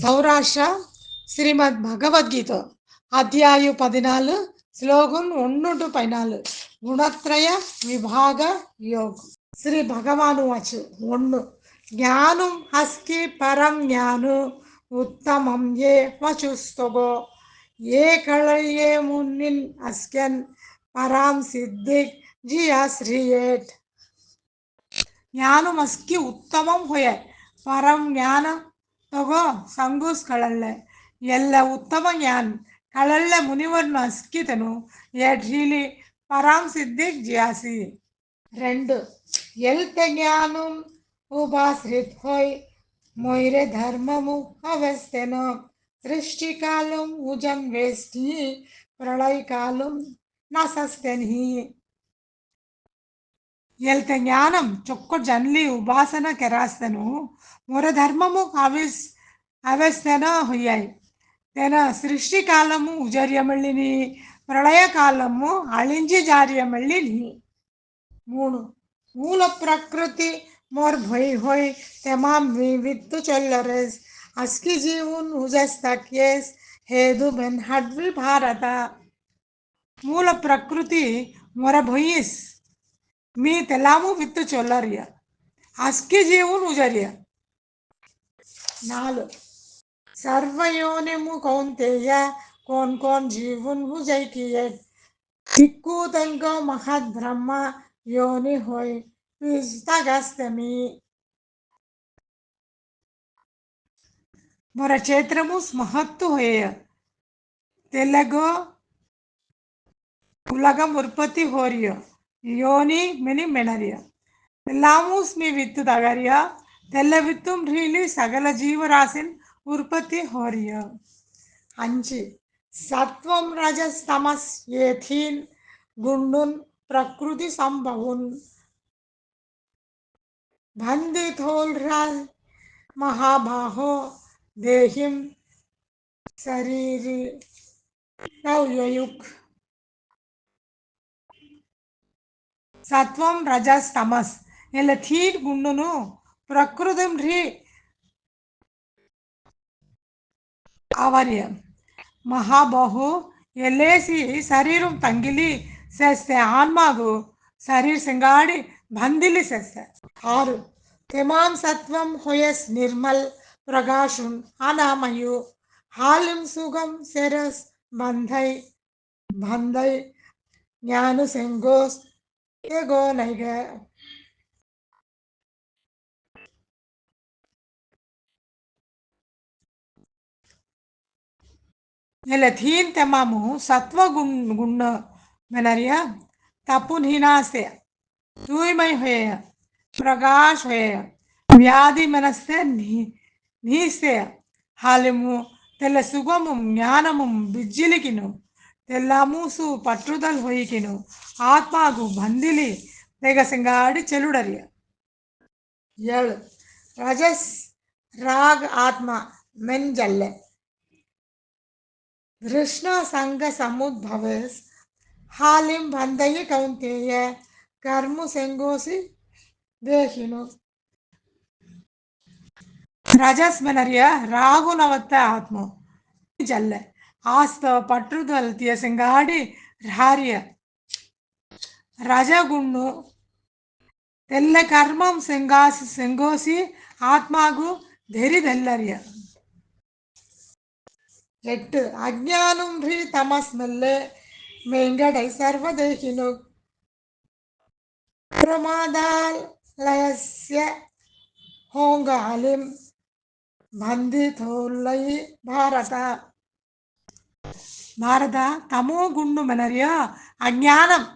సౌరాష్ట్ర శ్రీమద్ భగవద్గీత అధ్యాయు పదినాలు శ్లోకం ఒన్నుంటు పైనాలు గుణత్రయ విభాగ యోగ్ శ్రీ భగవాను వచ్చు ఒన్ను జ్ఞానం హస్తి పరం జ్ఞాను ఉత్తమం ఏ వచుస్తగో ఏ కళయే మున్నిన్ అస్కెన్ పరాం సిద్ధిక్ జియా శ్రీయేట్ జ్ఞానం అస్కి ఉత్తమం హోయ పరం జ్ఞానం ತಗೋ ಸಂಗೂಸ್ಗಳಲ್ಲೆ ಎಲ್ಲ ಉತ್ತಮ ಜ್ಞಾನ ಕಳಲ್ಲೆ ಮುನಿವರ್ನು ಅಸ್ಕಿತನು ಎಡ್ರೀಲಿ ಪರಾಂ ಸಿದ್ಧಿಗ್ ಜಿಯಾಸಿ రెండు ఎల్త జ్ఞానం ఉపాశ్రిత్ హోయ్ మొయిరే ధర్మము అవస్థెన సృష్టికాలం ఉజం వేష్టి ప్రళయకాలం నసస్తెని ಎಲ್ತ ಜ್ಞಾನಂ ಚೊಕ್ಕು ಜನ್ಲಿ ಉಪಾಸನ ಕೆರಾಸ್ತನು మూలధర్మము ఆవిస్ ఆవిస్తేన హొయ్యాయి తేన సృష్టికాలము ఉజర్యమళ్ళిని ప్రళయకాలము అళించి జార్యమళ్ళిని మూడు మూల ప్రకృతి मोर भोई होई तमाम विविध चल्लरेस अस्की जीवन उजस तकियेस हेदु बेन हडवी भारत मूल प्रकृती मोर भोईस मी तेलामू वित्त चोलर्य अस्की जीवन उजर्य। నాలుగు సర్వయోనిము కౌంతేయ కోన్ కోన్ జీవున్ ఉజైకియ దిక్కు తంగ మహద్ బ్రహ్మ యోని హోయ్ విస్తగస్తమి మొర క్షేత్రము మహత్తు హోయ తెల్లగో ఉలగం ఉత్పత్తి హోరియ యోని మెని మెనరియ எல்லாமும் ஸ்மி வித்து தகரிய തെല്ലവിത്തും സകല ജീവരാശിൻ ഉற்பത്തി ഹോറിയ അഞ്ച് സത്വം രജസ് തമസ് യേഥീൻ ഗുണ്ണുൻ പ്രകൃതി സംഭവുൻ ബന്ധിതോൽ മഹാബാഹോ ദേഹിം ശരീരി સત્વમ રજસ તમસ એટલે થીર ગુણનું ప్రకృతిం హ్రీ ఆవర్యం మహాబాహు ఎల్లేసి శరీరం తంగిలి చేస్తే ఆన్మాగు శరీర సింగాడి బందిలి చేస్తే ఆరు. తెమాం సత్వం హొయస్ నిర్మల్ ప్రకాశం అనామయు హాలిం సుగం శరస్ బంధై బంధై జ్ఞాను సింగోస్ ఎగో నైగ للتين تمامه سطوة غن منريا తప్పున్ హీనాస్తే తూయిమై హోయ ప్రకాశ్ హోయ వ్యాధి మనస్తే నీస్తే హాలిము తెల్ల సుగము జ్ఞానము బిజ్జిలికిను తెల్ల మూసు పట్టుదల్ ಹೊಯ್ಕಿನು ఆత్మాకు బందిలి తెగసింగాడి చెలుడరియ ఏళ్ళు రజస్ రాగ్ ఆత్మ ಮೆಂಜಲ್ಲೆ கிருஷ்ண சங்க சமுத்பவஸ் ஹாலிம் வந்தைய கவுந்தேய கர்மு செங்கோசி தேஹினு ರಜಸ್ಮನರಿಯ ರಾಘುನವತ್ತ ಆತ್ಮ ಜಲ್ಲೆ ಆಸ್ತವ ಪಟ್ಟುದಲ್ತಿಯ ಸಿಂಗಾಡಿ ರಾರಿಯ ರಜಗುಣ್ಣು ತೆಲ್ಲ ಕರ್ಮಂ ಸಿಂಗಾಸಿ ಸಿಂಗೋಸಿ ಆತ್ಮಾಗೂ ಧೆರಿದೆಲ್ಲರಿಯ எட்டு. அஜானம் ஹ்ரி தமஸ்மெல்லு வெங்கடை சர்வதேகினு. பிரமாதாலயஸ்ய ஹோங்காலிம். பந்திதோல்லை பாரதா. பாரதா தமோ குண்டும் எனறியா? அஜானம்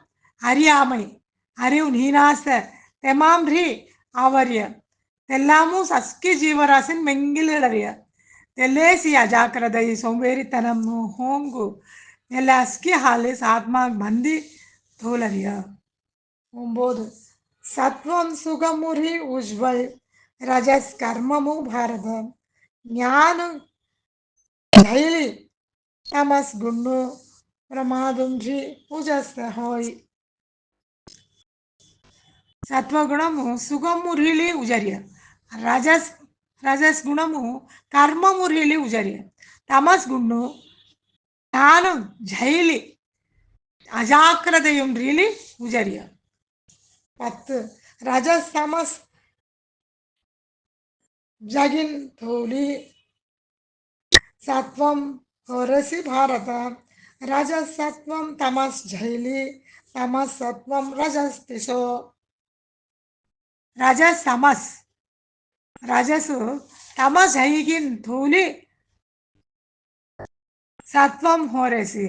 அறியாமை. அறிவு நீனாச. தெமாம் ஹ்ரி அவரிய. எல்லாமும் சஸ்கி ஜீவராசின் மெங்கிலிடறிய ಎಲ್ಲೇಸಿಯ ಜಾಗ್ರದ ಈ ಸೋಂಬೇರಿತನಂ ಹೋಂಗು ಎಲ್ಲ ಅಸ್ಕಿ ಹಾಲೆ ಸಾತ್ಮ ಮಂದಿ ತೋಲರಿಯ ಒಂಬೋದು ಸತ್ವಂ ಸುಗಮುರಿ ಉಜ್ವಲ್ ರಜಸ್ ಕರ್ಮಮು ಭಾರತ ಜ್ಞಾನ ಶೈಲಿ ತಮಸ್ ಗುಣ್ಣು ಪ್ರಮಾದುಂಜಿ ಉಜಸ್ತ ಹೋಯ್ ಸತ್ವಗುಣಮು ಸುಗಮುರಿಲಿ ಉಜರಿಯ ರಜಸ್ రజస్ రజస్ గుణము కర్మము రీలి ఉజర్య తమస్ గుణము జ్ఞానం జైలి అజాగ్రతయం రీలి ఉజర్య పత్ రజస్ తమస్ జగిన్ థోలి సత్వం హోరసి భారత రజస్ సత్వం తమస్ జైలి తమస్ సత్వం రజస్ తిసో రజస్ తమస్ రజసు తమస్ హైగిన్ థూలి సత్వం హోరేసి.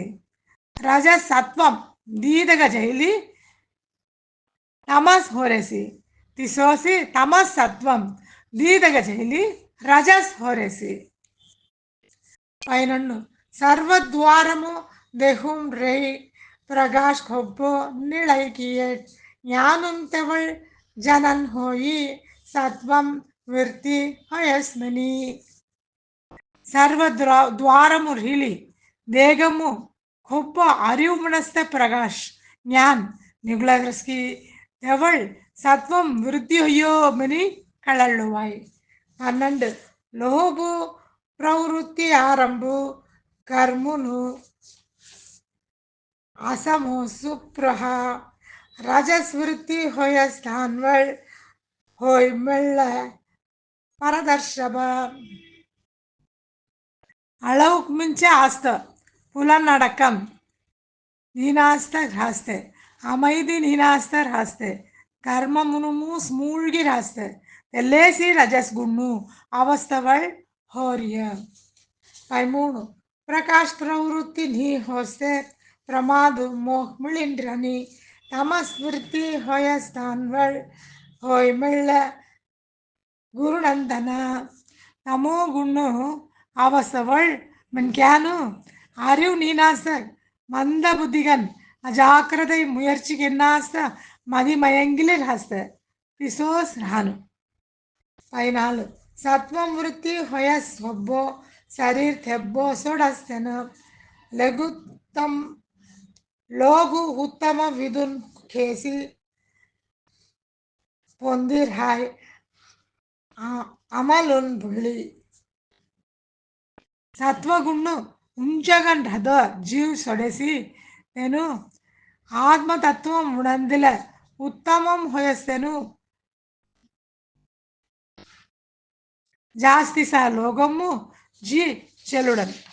రజసత్వం సత్వం దీదగ జైలి తమస్ హోరేసి. తిసోసి తమస్ సత్వం దీదగ జైలి రజస్ హోరేసి. పైనన్ను సర్వద్వారము దెహుం రే ప్రకాష్ కొబ్బో నిళైకియట్ జ్ఞానం తెవళ్ జనన్ హోయి సత్వం virti has many sarva dwaramu hili degamu గొప్ప అరివు మనస్త ప్రకాష్ జ్ఞాన్ నిగులగ్రస్కి ఎవల్ సత్వం వృద్ధి అయ్యో మిని కళల్లువాయి పన్నెండు లోబు ప్రవృత్తి ఆరంభు కర్మును అసము సుప్రహ రజస్వృత్తి హోయస్థాన్వల్ హోయ్ మెళ్ళ పరదర్శభం అళవుకు మించి ఆస్త పులనడకం నీనాస్త రాస్తే అమైది నీనాస్త రాస్తే கர்மமுனுமு ஸ்மூழ்கி ராஸ்து தெல்லேசி ரஜஸ் குண்ணு அவஸ்தவள் ஹோரிய பதிமூணு பிரகாஷ் பிரவருத்தி நீ ஹோஸ்தே பிரமாது மோஹ் மிளின்றனி தமஸ்மிருத்தி ஹோயஸ்தான்வள் ஹோய் மிள்ள ಗುರುನಂದನ ನಮೋ ಗುಣ್ಣು ಅವಸವಳ್ மென்கேனு. அறிவு நீனாச மந்த புத்திகன் அஜாக்கிரதை முயற்சிக்கு என்னாச மதிமயங்கிலில் ஹஸ்த பிசோஸ் ரானு பதினாலு சத்வம் விருத்தி ஹொயஸ் ஹொப்போ சரீர் தெப்போ சோடஸ்தனு. லகுத்தம் லோகு உத்தம விதுன் கேசி பொந்திர் ஹாய். అమలున్ ભળી సత్వగుణ్ణు రథో జీవ్ సొడసి నేను ఆత్మతత్వం ఉడందిల ఉత్తమం హొయస్తేను. జాస్తి సా లోగమ్ము జీ చెలుడను.